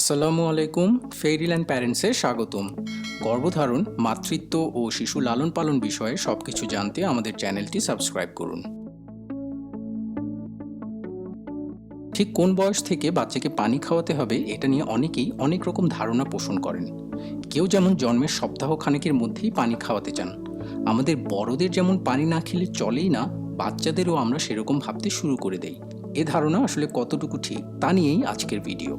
আসসালামু আলাইকুম ফেরিল্যান্ড প্যারেন্টসে স্বাগতম। গর্ভধারণ, মাতৃত্ব ও শিশু লালন পালন বিষয়ে সব কিছু জানতে আমাদের চ্যানেলটি সাবস্ক্রাইব করুন। ঠিক কোন বয়স থেকে বাচ্চাকে পানি খাওয়াতে হবে এটা নিয়ে অনেকেই অনেক রকম ধারণা পোষণ করেন। কেউ যেমন জন্মের সপ্তাহ খানেকের মধ্যেই পানি খাওয়াতে চান, আমাদের বড়দের যেমন পানি না খেলে চলেই না, বাচ্চাদেরও আমরা সেরকম ভাবতে শুরু করে দেই। এ ধারণা আসলে কতটুকু ঠিক তা নিয়েই আজকের ভিডিও।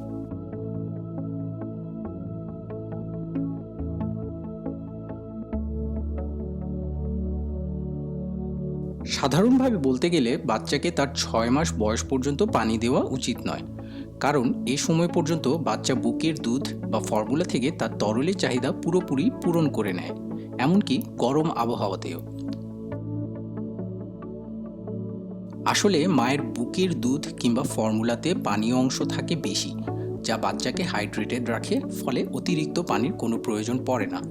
সাধারণভাবে বলতে গেলে বাচ্চাকে তার ছয় মাস বয়স পর্যন্ত পানি দেওয়া উচিত নয়। কারণ এ সময় পর্যন্ত বাচ্চা বুকের দুধ বা ফর্মুলা থেকে তার তরলের চাহিদা পুরোপুরি পূরণ করে নেয়, এমনকি গরম আবহাওয়াতেও। আসলে মায়ের বুকের দুধ কিংবা ফর্মুলাতে পানীয় অংশ থাকে বেশি যা বাচ্চাকে হাইড্রেটেড রাখে, ফলে অতিরিক্ত পানির কোনো প্রয়োজন পড়ে না।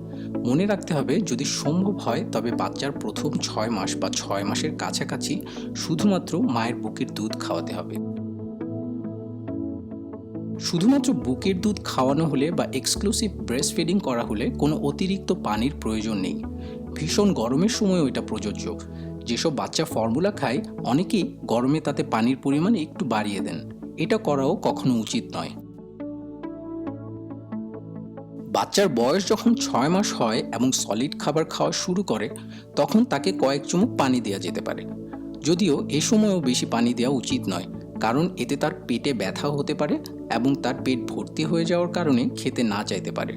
মনে রাখতে হবে, যদি সম্ভব হয়, তবে বাচ্চার প্রথম ছয় মাস বা ছয় মাসের কাছাকাছি শুধুমাত্র মায়ের বুকের দুধ খাওয়াতে হবে। শুধুমাত্র বুকের দুধ খাওয়ানো হলে বা এক্সক্লুসিভ ব্রেস্ট ফিডিং করা হলে কোনো অতিরিক্ত পানির প্রয়োজন নেই। ভীষণ গরমের সময়ও এটা প্রযোজ্য। যেসব বাচ্চা ফর্মুলা খায়, অনেকেই গরমে তাতে পানির পরিমাণ একটু বাড়িয়ে দেন। এটা করাও কখনো উচিত নয়। বাচ্চার বয়স যখন ছয় মাস হয় এবং সলিড খাবার খাওয়া শুরু করে, তখন তাকে কয়েক চুমুক পানি দেওয়া যেতে পারে। যদিও এ সময়ও বেশি পানি দেওয়া উচিত নয়, কারণ এতে তার পেটে ব্যথা হতে পারে এবং তার পেট ভর্তি হয়ে যাওয়ার কারণে খেতে না চাইতে পারে।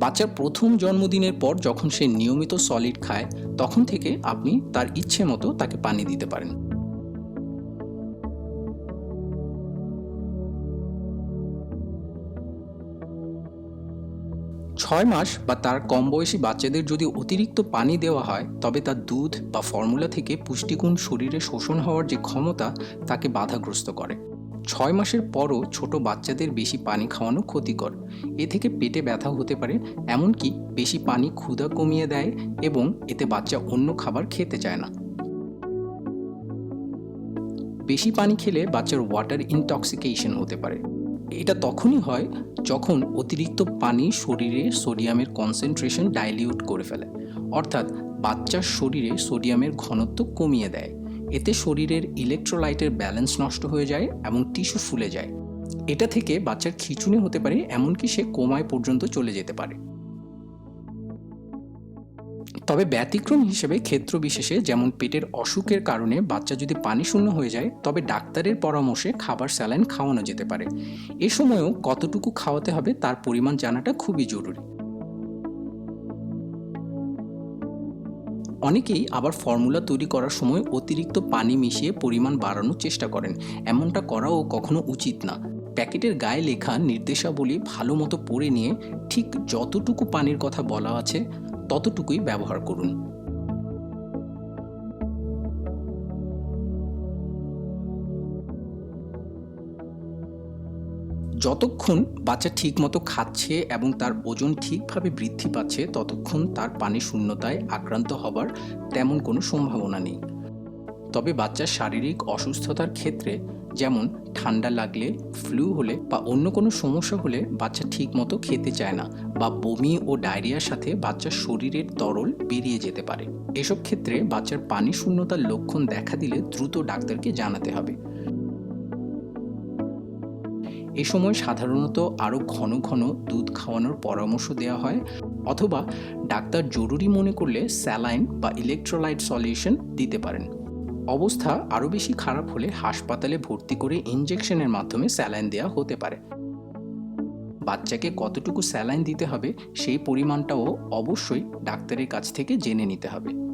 বাচ্চার প্রথম জন্মদিনের পর যখন সে নিয়মিত সলিড খায়, তখন থেকে আপনি তার ইচ্ছে মতো তাকে পানি দিতে পারেন। ছয় মাস বা তার কম বয়সী বাচ্চাদের যদি অতিরিক্ত পানি দেওয়া হয়, তবে তার দুধ বা ফর্মুলা থেকে পুষ্টিগুণ শরীরে শোষণ হওয়ার যে ক্ষমতা, তাকে বাধাগ্রস্ত করে। ছয় মাসের পরও ছোট বাচ্চাদের বেশি পানি খাওয়ানো ক্ষতিকর। এ থেকে পেটে ব্যথা হতে পারে, এমনকি বেশি পানি ক্ষুধা কমিয়ে দেয় এবং এতে বাচ্চা অন্য খাবার খেতে চায় না। বেশি পানি খেলে বাচ্চার ওয়াটার ইনটক্সিকেশন হতে পারে। এটা তখনই হয় যখন অতিরিক্ত পানি শরীরে সোডিয়ামের কনসেন্ট্রেশন ডাইলিউট করে ফেলে। অর্থাৎ বাচ্চার শরীরে সোডিয়ামের ঘনত্ব কমিয়ে দেয়। এতে শরীরের ইলেকট্রোলাইটের ব্যালেন্স নষ্ট হয়ে যায় এবং টিস্যু ফুলে যায়। এটা থেকে বাচ্চার খিচুনি হতে পারে, এমনকি সে কোমায় পর্যন্ত চলে যেতে পারে। তবে ব্যতিক্রম হিসেবে ক্ষেত্র বিশেষে যেমন পেটের অসুখের কারণে বাচ্চা যদি পানি শূন্য হয়ে যায়, তবে ডাক্তারের পরামর্শে খাবার স্যালাইন খাওয়ানো যেতে পারে। এ সময়েও কতটুকু খাওয়াতে হবে তার পরিমাণ জানাটা খুবই জরুরি। অনেকেই আবার ফর্মুলা তৈরি করার সময় অতিরিক্ত পানি মিশিয়ে পরিমাণ বাড়ানোর চেষ্টা করেন। এমনটা করাও কখনো উচিত না। প্যাকেটের গায়ে লেখা নির্দেশাবলী ভালো মতো পড়ে নিয়ে ঠিক যতটুকু পানির কথা বলা আছে ততটুকুই ব্যবহার করুন। যতক্ষণ বাচ্চা ঠিকমতো খাচ্ছে এবং তার ওজন ঠিকভাবে বৃদ্ধি পাচ্ছে, ততক্ষণ তার পানি শূন্যতায় আক্রান্ত হবার তেমন কোনো সম্ভাবনা নেই। তবে বাচ্চার শারীরিক অসুস্থতার ক্ষেত্রে যেমন ঠান্ডা লাগলে ফ্লু হলে বা অন্য কোনো সমস্যা হলে বাচ্চা ঠিক মতো খেতে চায় না বা বমি ও ডায়রিয়ার সাথে বাচ্চার শরীরের তরল বেরিয়ে যেতে পারে। এসব ক্ষেত্রে বাচ্চার পানি শূন্যতার লক্ষণ দেখা দিলে দ্রুত ডাক্তারকে জানাতে হবে। এ সময় সাধারণত আরও ঘন ঘন দুধ খাওয়ানোর পরামর্শ দেওয়া হয় অথবা ডাক্তার জরুরি মনে করলে স্যালাইন বা ইলেকট্রোলাইট সলিউশন দিতে পারেন। অবস্থা আরও বেশি খারাপ হলে হাসপাতালে ভর্তি করে ইনজেকশনের মাধ্যমে স্যালাইন দেওয়া হতে পারে। বাচ্চাকে কতটুকু স্যালাইন দিতে হবে সেই পরিমাণটাও অবশ্যই ডাক্তারের কাছ থেকে জেনে নিতে হবে।